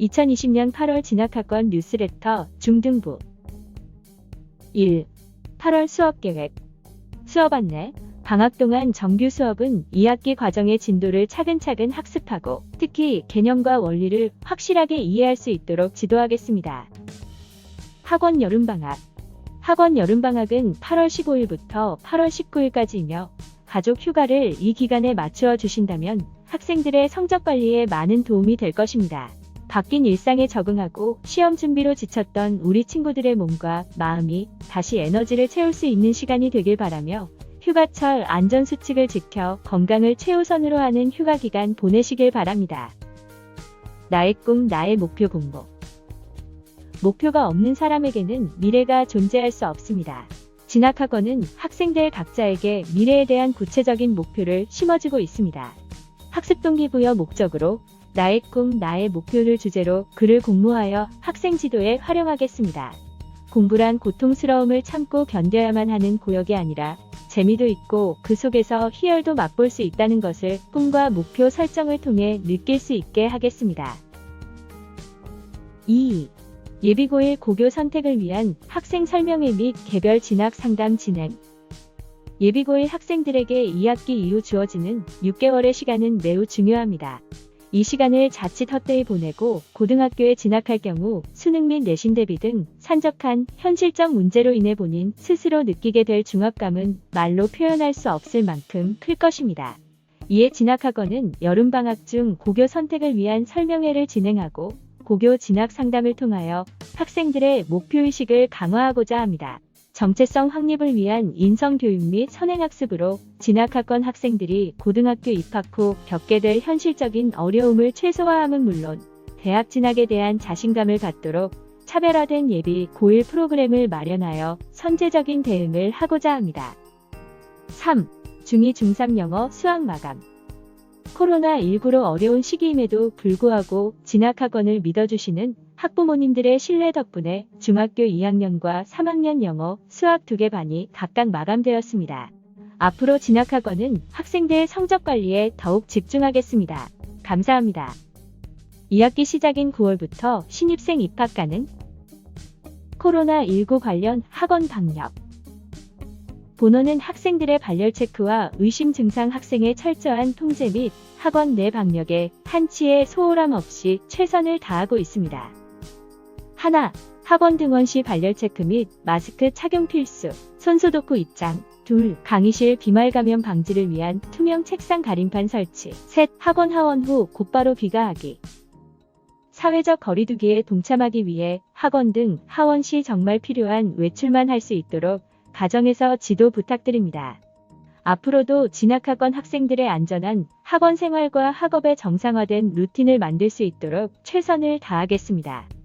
2020년 8월 진학학원 뉴스레터 중등부 1. 8월 수업 계획 수업 안내 방학 동안 정규 수업은 2학기 과정의 진도를 차근차근 학습하고 특히 개념과 원리를 확실하게 이해할 수 있도록 지도하겠습니다. 학원 여름방학 학원 여름방학은 8월 15일부터 8월 19일까지이며 가족 휴가를 이 기간에 맞추어 주신다면 학생들의 성적 관리에 많은 도움이 될 것입니다. 바뀐 일상에 적응하고 시험 준비로 지쳤던 우리 친구들의 몸과 마음이 다시 에너지를 채울 수 있는 시간이 되길 바라며 휴가철 안전수칙을 지켜 건강을 최우선으로 하는 휴가 기간 보내시길 바랍니다. 나의 꿈, 나의 목표 공모. 목표가 없는 사람에게는 미래가 존재할 수 없습니다. 진학학원은 학생들 각자에게 미래에 대한 구체적인 목표를 심어주고 있습니다. 학습 동기부여 목적으로 나의 꿈, 나의 목표를 주제로 글을 공모하여 학생 지도에 활용하겠습니다. 공부란 고통스러움을 참고 견뎌야만 하는 고역이 아니라 재미도 있고 그 속에서 희열도 맛볼 수 있다는 것을 꿈과 목표 설정을 통해 느낄 수 있게 하겠습니다. 2. 예비고일 고교 선택을 위한 학생 설명회 및 개별 진학 상담 진행. 예비고일 학생들에게 2학기 이후 주어지는 6개월의 시간은 매우 중요합니다. 이 시간을 자칫 헛되이 보내고 고등학교에 진학할 경우 수능 및 내신 대비 등 산적한 현실적 문제로 인해 본인 스스로 느끼게 될 중압감은 말로 표현할 수 없을 만큼 클 것입니다. 이에 진학학원은 여름방학 중 고교 선택을 위한 설명회를 진행하고 고교 진학 상담을 통하여 학생들의 목표의식을 강화하고자 합니다. 정체성 확립을 위한 인성교육 및 선행학습으로 진학학원 학생들이 고등학교 입학 후 겪게 될 현실적인 어려움을 최소화함은 물론 대학 진학에 대한 자신감을 갖도록 차별화된 예비 고1 프로그램을 마련하여 선제적인 대응을 하고자 합니다. 3. 중2 중3 영어 수학 마감 코로나19로 어려운 시기임에도 불구하고 진학학원을 믿어주시는 학부모님들의 신뢰 덕분에 중학교 2학년과 3학년 영어, 수학 두 개 반이 각각 마감되었습니다. 앞으로 진학학원은 학생들 성적 관리에 더욱 집중하겠습니다. 감사합니다. 2학기 시작인 9월부터 신입생 입학 가능? 코로나19 관련 학원 방역 본원은 학생들의 발열 체크와 의심 증상 학생의 철저한 통제 및 학원 내 방역에 한치의 소홀함 없이 최선을 다하고 있습니다. 하나, 학원 등원 시 발열 체크 및 마스크 착용 필수, 손소독 후 입장. 둘, 강의실 비말 감염 방지를 위한 투명 책상 가림판 설치. 셋, 학원 하원 후 곧바로 비가하기. 사회적 거리두기에 동참하기 위해 학원 등 하원 시 정말 필요한 외출만 할 수 있도록 가정에서 지도 부탁드립니다. 앞으로도 진학학원 학생들의 안전한 학원 생활과 학업의 정상화된 루틴을 만들 수 있도록 최선을 다하겠습니다.